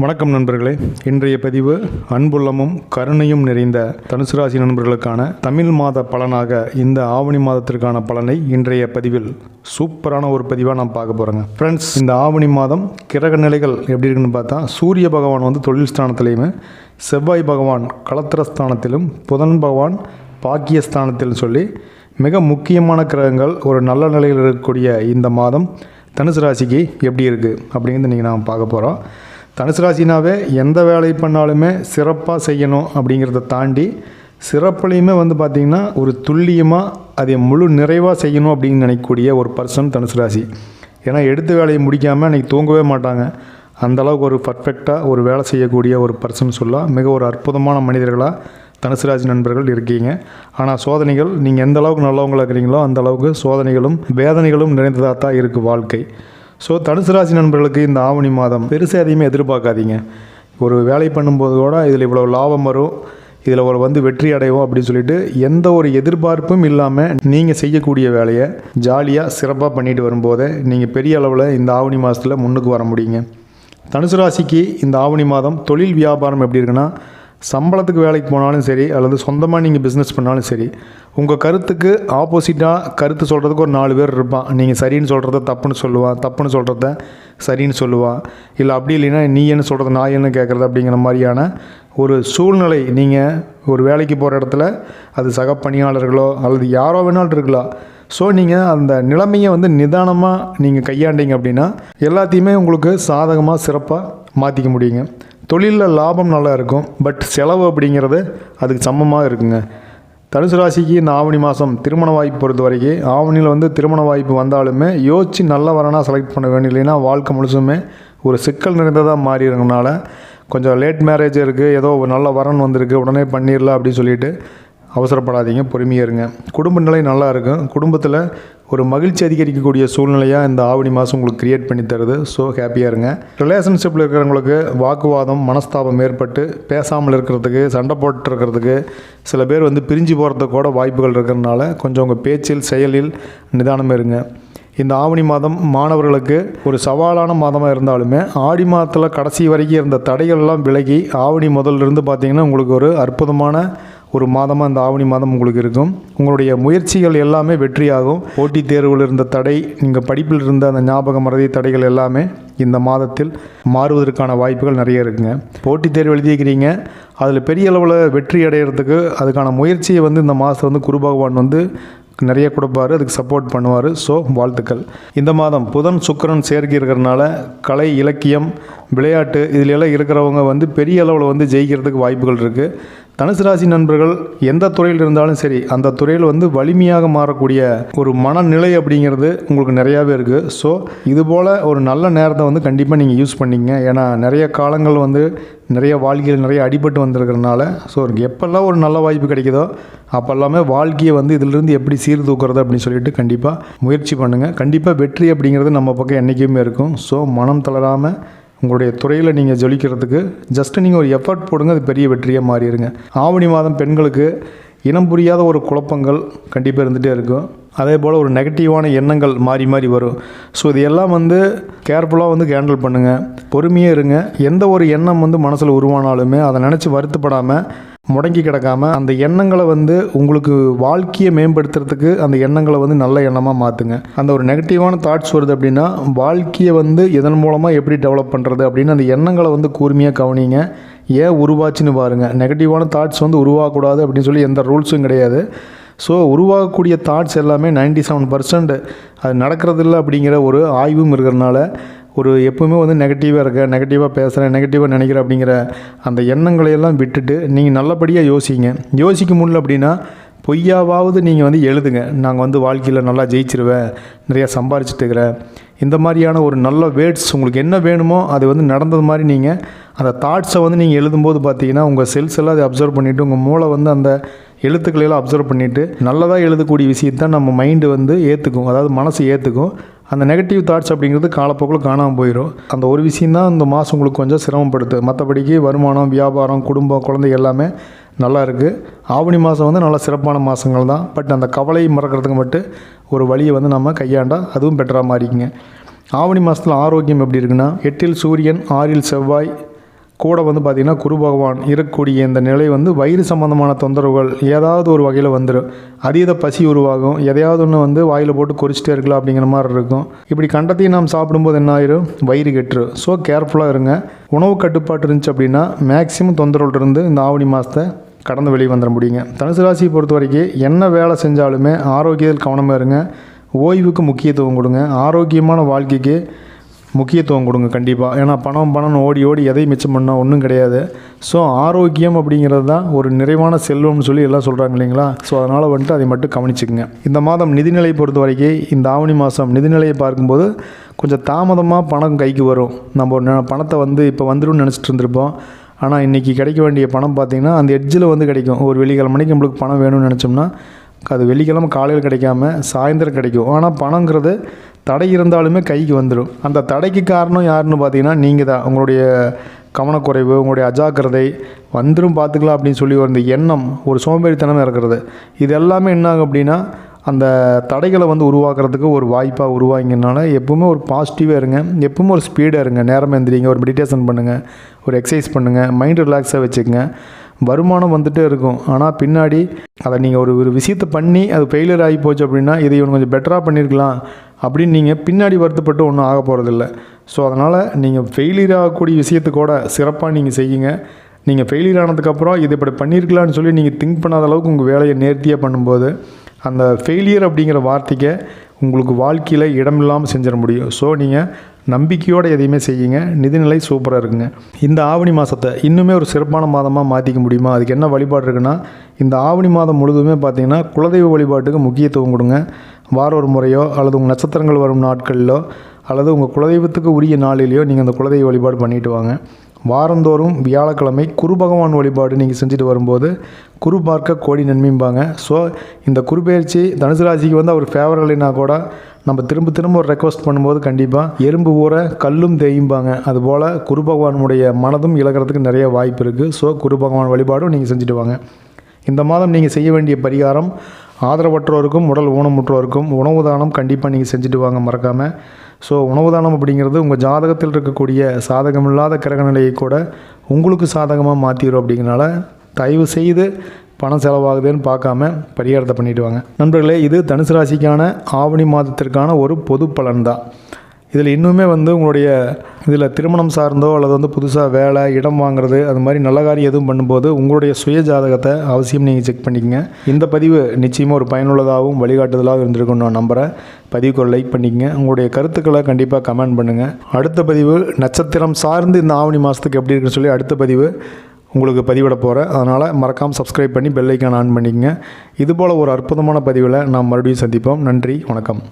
வணக்கம் நண்பர்களே. இன்றைய பதிவு அன்புள்ளமும் கருணையும் நிறைந்த தனுசு ராசி நண்பர்களுக்கான தமிழ் மாத பலனாக இந்த ஆவணி மாதத்திற்கான பலனை இன்றைய பதிவில் சூப்பரான ஒரு பதிவாக நான் பார்க்க போகிறேங்க ஃப்ரெண்ட்ஸ் இந்த ஆவணி மாதம் கிரக நிலைகள் எப்படி இருக்குன்னு பார்த்தா சூரிய பகவான் வந்து தொழில் ஸ்தானத்திலையுமே செவ்வாய் பகவான் களத்திரஸ்தானத்திலும் புதன் பகவான் பாக்கியஸ்தானத்தில் சொல்லி மிக முக்கியமான கிரகங்கள் ஒரு நல்ல நிலையில் இருக்கக்கூடிய இந்த மாதம் தனுசு ராசிக்கு எப்படி இருக்குது அப்படிங்கிறது நீங்கள் நாம் பார்க்க போகிறோம் தனுசு ராசினாவே எந்த வேலை பண்ணாலுமே சிறப்பாக செய்யணும் அப்படிங்கிறத தாண்டி சிறப்புலையுமே வந்து பார்த்திங்கன்னா ஒரு துல்லியமாக அதை முழு நிறைவாக செய்யணும் அப்படின்னு நினைக்கக்கூடிய ஒரு பர்சன் தனுசு ராசி. ஏன்னா எடுத்த வேலையை முடிக்காமல் அன்றைக்கி தூங்கவே மாட்டாங்க. அந்தளவுக்கு ஒரு பர்ஃபெக்டாக ஒரு வேலை செய்யக்கூடிய ஒரு பர்சன் சொல்லலாம் மிக ஒரு அற்புதமான மனிதர்களாக தனுசு ராசி நண்பர்கள் இருக்கீங்க. ஆனால் சோதனைகள் நீங்கள் எந்த அளவுக்கு நல்லவங்களாக இருக்கிறீங்களோ அந்த அளவுக்கு சோதனைகளும் வேதனைகளும் நிறைந்ததாக தான் இருக்குது வாழ்க்கை. ஸோ தனுசு ராசி நண்பர்களுக்கு இந்த ஆவணி மாதம் பெருசாக எதையுமே எதிர்பார்க்காதீங்க. ஒரு வேலை பண்ணும்போது கூட இதில் இவ்வளோ லாபம் வரும் இதில் ஒரு வந்து வெற்றி அடைவோம் அப்படின்னு சொல்லிட்டு எந்த ஒரு எதிர்பார்ப்பும் இல்லாமல் நீங்கள் செய்யக்கூடிய வேலையை ஜாலியாக சிறப்பாக பண்ணிட்டு வரும்போதே நீங்கள் பெரிய அளவில் இந்த ஆவணி மாதத்தில் முன்னுக்கு வர முடியுங்க. தனுசு ராசிக்கு இந்த ஆவணி மாதம் தொழில் வியாபாரம் எப்படி இருக்குன்னா சம்பளத்துக்கு வேலைக்கு போனாலும் சரி அல்லது சொந்தமாக நீங்கள் பிஸ்னஸ் பண்ணாலும் சரி உங்கள் கருத்துக்கு ஆப்போசிட்டாக கருத்து சொல்கிறதுக்கு ஒரு நாலு பேர் இருப்பான். நீங்கள் சரின்னு சொல்கிறத தப்புன்னு சொல்லுவான் தப்புன்னு சொல்கிறத சரின்னு சொல்லுவான் இல்லை அப்படி இல்லைன்னா நீ என்ன சொல்கிறது நான் என்ன கேட்குறது அப்படிங்கிற மாதிரியான ஒரு சூழ்நிலை நீங்கள் ஒரு வேலைக்கு போகிற இடத்துல அது சக பணியாளர்களோ அல்லது யாரோ வேணாலும் இருக்கலாம். ஸோ நீங்கள் அந்த நிலைமையை வந்து நிதானமாக நீங்கள் கையாண்டீங்க அப்படின்னா எல்லாத்தையுமே உங்களுக்கு சாதகமாக சிறப்பாக மாற்றிக்க முடியுங்க. தொழிலில் லாபம் நல்லா இருக்கும் பட் செலவு அப்படிங்கிறது அதுக்கு சமமாக இருக்குங்க. தனுசு ராசிக்கு இந்த ஆவணி மாதம் திருமண வாய்ப்பு பொறுத்த வரைக்கும் ஆவணியில் வந்து திருமண வாய்ப்பு வந்தாலுமே யோசித்து நல்ல வரனாக செலக்ட் பண்ண வேண்டிய இல்லைன்னா வாழ்க்கை முழுசுமே ஒரு சிக்கல் நிறைந்ததாக மாறிடுறதுனால கொஞ்சம் லேட் மேரேஜ் இருக்குது ஏதோ ஒரு நல்ல வரன் வந்திருக்கு உடனே பண்ணிடலாம் அப்படின்னு சொல்லிட்டு அவசரப்படாதீங்க பொறுமையாக இருங்க. குடும்ப நிலை நல்லா இருக்கும் குடும்பத்தில் ஒரு மகிழ்ச்சி அதிகரிக்கக்கூடிய சூழ்நிலையாக இந்த ஆவணி மாதம் உங்களுக்கு க்ரியேட் பண்ணி தருது. ஸோ ஹாப்பியாக இருங்க. ரிலேஷன்ஷிப்பில் இருக்கிறவங்களுக்கு வாக்குவாதம் மனஸ்தாபம் ஏற்பட்டு பேசாமல் இருக்கிறதுக்கு சண்டை போட்டு இருக்கிறதுக்கு சில பேர் வந்து பிரிஞ்சு போகிறதுக்கு கூட வாய்ப்புகள் இருக்கிறதுனால கொஞ்சம் உங்கள் பேச்சில் செயலில் நிதானம் இருங்க. இந்த ஆவணி மாதம் மாணவர்களுக்கு ஒரு சவாலான மாதமாக இருந்தாலுமே ஆடி மாதத்தில் கடைசி வரைக்கும் இருந்த தடைகள்லாம் விலகி ஆவணி முதல்ல இருந்து பார்த்தீங்கன்னா உங்களுக்கு ஒரு அற்புதமான ஒரு மாதமாக இந்த ஆவணி மாதம் உங்களுக்கு இருக்கும். உங்களுடைய முயற்சிகள் எல்லாமே வெற்றியாகும். போட்டித் தேர்வில் இருந்த தடை நீங்கள் படிப்பில் இருந்த அந்த ஞாபக மறதி தடைகள் எல்லாமே இந்த மாதத்தில் மாறுவதற்கான வாய்ப்புகள் நிறைய இருக்குங்க. போட்டித் தேர்வு எழுதியிருக்கிறீங்க. அதில் பெரிய அளவில் வெற்றி அடைகிறதுக்கு அதுக்கான முயற்சியை வந்து இந்த மாதம் வந்து குரு பகவான் வந்து நிறைய கொடுப்பாரு. அதுக்கு சப்போர்ட் பண்ணுவார். ஸோ வாழ்த்துக்கள். இந்த மாதம் புதன் சுக்கிரன் சேர்க்கை இருக்கிறனால கலை இலக்கியம் விளையாட்டு இதில் எல்லாம் இருக்கிறவங்க வந்து பெரிய அளவில் வந்து ஜெயிக்கிறதுக்கு வாய்ப்புகள் இருக்குது தனுசு ராசி நண்பர்கள் எந்த துறையில் இருந்தாலும் சரி அந்த துறையில் வந்து வலிமையாக மாறக்கூடிய ஒரு மனநிலை அப்படிங்கிறது உங்களுக்கு நிறையாவே இருக்குது ஸோ இதுபோல் ஒரு நல்ல நேரத்தை வந்து கண்டிப்பாக நீங்கள் யூஸ் பண்ணிங்க ஏன்னா நிறைய காலங்கள் வந்து நிறைய வாழ்க்கையில் நிறைய அடிபட்டு வந்திருக்கிறதுனால ஸோ எப்போல்லாம் ஒரு நல்ல வாய்ப்பு கிடைக்குதோ அப்போல்லாமே வாழ்க்கையை வந்து இதிலிருந்து எப்படி சீர்தூக்குறது அப்படின்னு சொல்லிட்டு கண்டிப்பாக முயற்சி பண்ணுங்கள் கண்டிப்பாக வெற்றி அப்படிங்கிறது நம்ம பக்கம் என்றைக்குமே இருக்கும். ஸோ மனம் தளராமல் உங்களுடைய துறையில் நீங்கள் ஜொலிக்கிறதுக்கு ஜஸ்ட்டு நீங்கள் ஒரு எஃபர்ட் போடுங்க அது பெரிய வெற்றியாக மாறிடுங்க. ஆவணி மாதம் பெண்களுக்கு இனம் புரியாத ஒரு குழப்பங்கள் கண்டிப்பாக இருந்துகிட்டே இருக்கும். அதே போல் ஒரு நெகட்டிவான எண்ணங்கள் மாறி மாறி வரும். ஸோ இது எல்லாம் வந்து கேர்ஃபுல்லாக வந்து ஹேண்டில் பண்ணுங்கள் பொறுமையாக இருங்க. எந்த ஒரு எண்ணம் வந்து மனசில் உருவானாலுமே அதை நினச்சி வருத்தப்படாமல் முடங்கி கிடக்காம அந்த எண்ணங்களை வந்து உங்களுக்கு வாழ்க்கையை மேம்படுத்துறதுக்கு அந்த எண்ணங்களை வந்து நல்ல எண்ணமாக மாற்றுங்க அந்த ஒரு நெகட்டிவான தாட்ஸ் வருது அப்படின்னா வாழ்க்கையை வந்து இதன் மூலமாக எப்படி டெவலப் பண்ணுறது அப்படின்னு அந்த எண்ணங்களை வந்து கூர்மையாக கவனிங்க. ஏன் உருவாச்சுன்னு பாருங்கள் நெகட்டிவான தாட்ஸ் வந்து உருவாகக்கூடாது அப்படின்னு சொல்லி எந்த ரூல்ஸும் கிடையாது. ஸோ உருவாகக்கூடிய தாட்ஸ் எல்லாமே நைன்டி செவன் பர்சன்ட் அது நடக்கிறதில்ல அப்படிங்கிற ஒரு ஆய்வும் இருக்கிறனால ஒரு எப்பவுமே வந்து நெகட்டிவாக இருக்க நெகட்டிவாக பேசுகிறேன் நெகட்டிவாக நினைக்கிறேன் அப்படிங்கிற அந்த எண்ணங்களையெல்லாம் விட்டுட்டு நீங்கள் நல்லபடியாக யோசிங்க. யோசிக்க முடியல அப்படின்னா பொய்யாவது நீங்கள் வந்து எழுதுங்க. நாங்கள் வந்து வாழ்க்கையில் நல்லா ஜெயிச்சிருவேன் நிறையா சம்பாரிச்சிட்டுக்கிறேன் இந்த மாதிரியான ஒரு நல்ல வேர்ட்ஸ் உங்களுக்கு என்ன வேணுமோ அது வந்து நடந்தது மாதிரி நீங்கள் அந்த தாட்ஸை வந்து நீங்கள் எழுதும்போது பார்த்தீங்கன்னா உங்கள் செல்ஸ் எல்லாம் அதை அப்சர்வ் பண்ணிவிட்டு உங்கள் மூளை வந்து அந்த எழுத்துக்களை எல்லாம் அப்சர்வ் பண்ணிவிட்டு நல்லதாக எழுதக்கூடிய விஷயத்தான் நம்ம மைண்டு வந்து ஏற்றுக்கும் அதாவது மனசு ஏற்றுக்கும் அந்த நெகட்டிவ் தாட்ஸ் அப்படிங்கிறது காலப்போக்கில் காணாமல் போயிடும் அந்த ஒரு விஷயந்தான் இந்த மாதம் உங்களுக்கு கொஞ்சம் சிரமப்படுது. மற்றபடிக்கு வருமானம் வியாபாரம் குடும்பம் குழந்தை எல்லாமே நல்லா இருக்குது ஆவணி மாதம் வந்து நல்ல சிறப்பான மாதங்கள் தான். பட் அந்த கவலை மறக்கிறதுக்கு மட்டும் ஒரு வழியை வந்து நம்ம கையாண்டால் அதுவும் பெட்டராக மாறிக்குங்க. ஆவணி மாதத்தில் ஆரோக்கியம் எப்படி இருக்குன்னா எட்டில் சூரியன் ஆறில் செவ்வாய் கூட வந்து பார்த்திங்கன்னா குரு பகவான் இருக்கக்கூடிய இந்த நிலை வந்து வயிறு சம்பந்தமான தொந்தரவுகள் ஏதாவது ஒரு வகையில் வந்துடும் அதீத பசி உருவாகும். எதையாவது ஒன்று வந்து வாயில் போட்டு குறிச்சிட்டே இருக்கலாம் அப்படிங்கிற மாதிரி இருக்கும். இப்படி கண்டத்தையும் நாம் சாப்பிடும்போது என்ன ஆயிரும்? வயிறு கெட்டுரும். ஸோ கேர்ஃபுல்லாக இருங்க. உணவு கட்டுப்பாடு இருந்துச்சு அப்படின்னா மேக்ஸிமம் தொந்தரவுலேருந்து இந்த ஆவணி மாதத்தை கடந்து வெளியே வந்துட முடியுங்க. தனுசு ராசியை பொறுத்த வரைக்கும் என்ன வேலை செஞ்சாலுமே ஆரோக்கியத்தில் கவனமாக இருங்க. ஓய்வுக்கு முக்கியத்துவம் கொடுங்க. ஆரோக்கியமான வாழ்க்கைக்கு முக்கியத்துவம் கொடுங்க கண்டிப்பாக ஏன்னா பணம் பணம்னு ஓடி ஓடி எதை மிச்சம் பண்ணால் ஒன்றும் கிடையாது. ஸோ ஆரோக்கியம் அப்படிங்கிறது தான் ஒரு நிறைவான செல்வம்னு சொல்லி எல்லாம் சொல்கிறாங்க இல்லைங்களா? ஸோ அதனால் வந்துட்டு அதை மட்டும் கவனிச்சுக்குங்க. இந்த மாதம் நிதிநிலை பொறுத்த வரைக்கும் இந்த ஆவணி மாதம் நிதிநிலையை பார்க்கும்போது கொஞ்சம் தாமதமாக பணம் கைக்கு வரும். நம்ம ஒரு பணத்தை வந்து இப்போ வந்துடும் நினச்சிட்டு இருந்திருப்போம். ஆனால் இன்றைக்கி கிடைக்க வேண்டிய பணம் பார்த்திங்கன்னா அந்த எட்ஜில் வந்து கிடைக்கும். ஒரு வெள்ளிக்கிழமை மணிக்கு நம்மளுக்கு பணம் வேணும்னு நினச்சோம்னா அது வெள்ளிக்கிழமை காலையில் கிடைக்காம சாயந்தரம் கிடைக்கும். ஆனால் பணங்கிறது தடை இருந்தாலுமே கைக்கு வந்துடும் அந்த தடைக்கு காரணம் யாருன்னு பார்த்தீங்கன்னா நீங்கள் தான். உங்களுடைய கவனக்குறைவு உங்களுடைய அஜாக்கிரதை வந்துடும் பார்த்துக்கலாம் அப்படின்னு சொல்லி ஒரு எண்ணம் ஒரு சோம்பேறித்தனம் இருக்கிறது. இது எல்லாமே என்ன ஆகும் அப்படின்னா அந்த தடைகளை வந்து உருவாக்குறதுக்கு ஒரு வாய்ப்பாக உருவாங்கினால எப்பவுமே ஒரு பாசிட்டிவாக இருங்க. எப்பவுமே ஒரு ஸ்பீடாக இருங்க. நேரம் எந்திரிங்க ஒரு மெடிடேஷன் பண்ணுங்கள் ஒரு எக்ஸசைஸ் பண்ணுங்கள் மைண்ட் ரிலாக்ஸாக வச்சுக்கோங்க. வருமானம் வந்துகிட்டே இருக்கும். ஆனால் பின்னாடி அதை நீங்கள் ஒரு ஒரு விஷயத்தை பண்ணி அது ஃபெயிலியர் ஆகி போச்சு அப்படின்னா இதை இவன் கொஞ்சம் பெட்டராக பண்ணியிருக்கலாம் அப்படின்னு நீங்கள் பின்னாடி வருத்தப்பட்டு ஒன்றும் ஆக போகிறதில்ல ஸோ அதனால் நீங்கள் ஃபெயிலியர் ஆகக்கூடிய விஷயத்தை கூட சிறப்பாக நீங்கள் செய்யுங்க. நீங்கள் ஃபெயிலியர் ஆனதுக்கப்புறம் இது இப்படி பண்ணியிருக்கலாம்னு சொல்லி நீங்கள் திங்க் பண்ணாத அளவுக்கு உங்கள் வேலையை நேர்த்தியாக பண்ணும்போது அந்த ஃபெயிலியர் அப்படிங்கிற வார்த்தைக்கு உங்களுக்கு வாழ்க்கையில் இடமில்லாமல் செஞ்சிட முடியும். ஸோ நீங்கள் நம்பிக்கையோடு எதையுமே செய்யுங்க. நிதிநிலை சூப்பராக இருக்குங்க. இந்த ஆவணி மாதத்தை இன்னுமே ஒரு சிறப்பான மாதமாக மாற்றிக்க முடியுமா? அதுக்கு என்ன வழிபாடு இருக்குன்னா இந்த ஆவணி மாதம் முழுதுமே பார்த்தீங்கன்னா குலதெய்வ வழிபாட்டுக்கு முக்கியத்துவம் கொடுங்க. வார ஒரு முறையோ அல்லது உங்கள் நட்சத்திரங்கள் வரும் நாட்களிலோ அல்லது உங்கள் குலதெய்வத்துக்கு உரிய நாளிலேயோ நீங்கள் அந்த குலதெய்வ வழிபாடு பண்ணிட்டு வாங்க. வாரந்தோறும் வியாழக்கிழமை குரு பகவான் வழிபாடு நீங்கள் செஞ்சுட்டு வரும்போது குரு பார்க்க கோடி நன்மைம்பாங்க. ஸோ இந்த குருபெயர்ச்சி தனுசு ராசிக்கு வந்து அவர் ஃபேவர் இல்லைனா கூட நம்ம திரும்ப திரும்ப ஒரு ரெக்வஸ்ட் பண்ணும்போது கண்டிப்பாக எறும்பு ஊற கல்லும் தேயும்பாங்க. அதுபோல் குரு பகவானுடைய மனதும் இழக்கிறதுக்கு நிறைய வாய்ப்பு இருக்குது ஸோ குரு பகவான் வழிபாடும் நீங்கள் செஞ்சுட்டு வாங்க. இந்த மாதம் நீங்கள் செய்ய வேண்டிய பரிகாரம் ஆதரவற்றோருக்கும் உடல் ஊனமுற்றோருக்கும் உணவு தானம் கண்டிப்பாக நீங்கள் செஞ்சுட்டு வாங்க மறக்காமல் ஸோ உணவு தானம் அப்படிங்கிறது உங்கள் ஜாதகத்தில் இருக்கக்கூடிய சாதகமில்லாத கிரக நிலையை கூட உங்களுக்கு சாதகமாக மாற்றிடும் அப்படிங்கிறனால தயவு செய்து பணம் செலவாகுதுன்னு பார்க்காம பரிகாரத்தை பண்ணிவிடுவாங்க நண்பர்களே இது தனுசு ராசிக்கான ஆவணி மாதத்திற்கான ஒரு பொது பலன் தான் இதில் இன்னுமே வந்து உங்களுடைய இதில் திருமணம் சார்ந்தோ அல்லது வந்து புதுசாக வேலை இடம் வாங்குறது அது மாதிரி நல்ல காரியம் எதுவும் பண்ணும்போது உங்களுடைய சுய ஜாதகத்தை அவசியம் நீங்கள் செக் பண்ணிக்கங்க. இந்த பதிவு நிச்சயமாக ஒரு பயனுள்ளதாகவும் வழிகாட்டுதலாகவும் இருந்திருக்கும்னு நான் நம்புகிறேன் பதிவுக்கு ஒரு லைக் பண்ணிக்கங்க. உங்களுடைய கருத்துக்களை கண்டிப்பாக கமெண்ட் பண்ணுங்கள் அடுத்த பதிவு நட்சத்திரம் சார்ந்து இந்த ஆவணி மாதத்துக்கு எப்படி இருக்குன்னு சொல்லி அடுத்த பதிவு உங்களுக்கு பதிவிட போகிறேன் அதனால் மறக்காமல் சப்ஸ்கிரைப் பண்ணி பெல்லைக்கான் ஆன் பண்ணிக்கங்க. இதுபோல் ஒரு அற்புதமான பதிவில் நாம் மறுபடியும் சந்திப்போம். நன்றி வணக்கம்.